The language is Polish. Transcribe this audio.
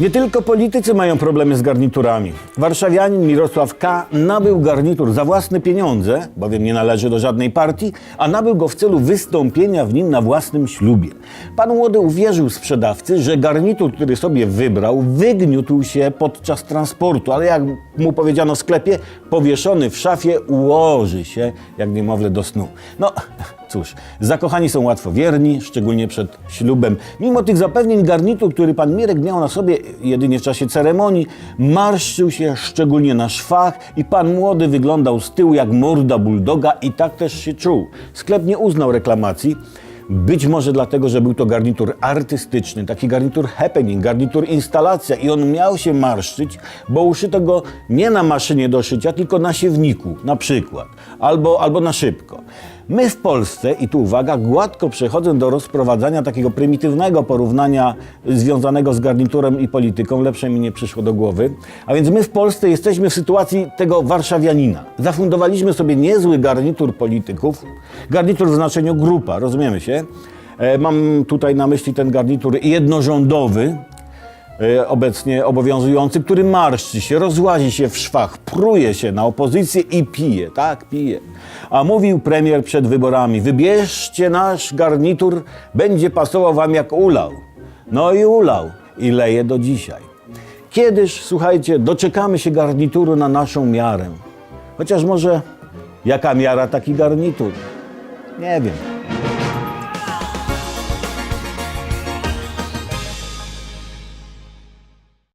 Nie tylko politycy mają problemy z garniturami. Warszawianin Mirosław K. nabył garnitur za własne pieniądze, bowiem nie należy do żadnej partii, a nabył go w celu wystąpienia w nim na własnym ślubie. Pan młody uwierzył sprzedawcy, że garnitur, który sobie wybrał, wygniótł się podczas transportu, ale jak mu powiedziano w sklepie, powieszony w szafie ułoży się jak niemowlę do snu. No, Cóż, zakochani są łatwowierni, szczególnie przed ślubem. Mimo tych zapewnień garnitur, który pan Mirek miał na sobie jedynie w czasie ceremonii, marszczył się szczególnie na szwach i pan młody wyglądał z tyłu jak morda bulldoga i tak też się czuł. Sklep nie uznał reklamacji. Być może dlatego, że był to garnitur artystyczny, taki garnitur happening, garnitur instalacja i on miał się marszczyć, bo uszyto go nie na maszynie do szycia, tylko na siewniku na przykład, albo, albo na szybko. My w Polsce, i tu uwaga, gładko przechodzę do rozprowadzania takiego prymitywnego porównania związanego z garniturem i polityką, lepsze mi nie przyszło do głowy, a więc my w Polsce jesteśmy w sytuacji tego warszawianina. Zafundowaliśmy sobie niezły garnitur polityków, garnitur w znaczeniu grupa, rozumiemy się? E, Mam tutaj na myśli ten garnitur jednorządowy, obecnie obowiązujący, który marszczy się, rozłazi się w szwach, pruje się na opozycję i pije, tak, pije. A mówił premier przed wyborami, wybierzcie nasz garnitur, będzie pasował wam jak ulał. No i ulał i leje do dzisiaj. Kiedyż, słuchajcie, doczekamy się garnituru na naszą miarę. Chociaż może jaka miara taki garnitur? Nie wiem.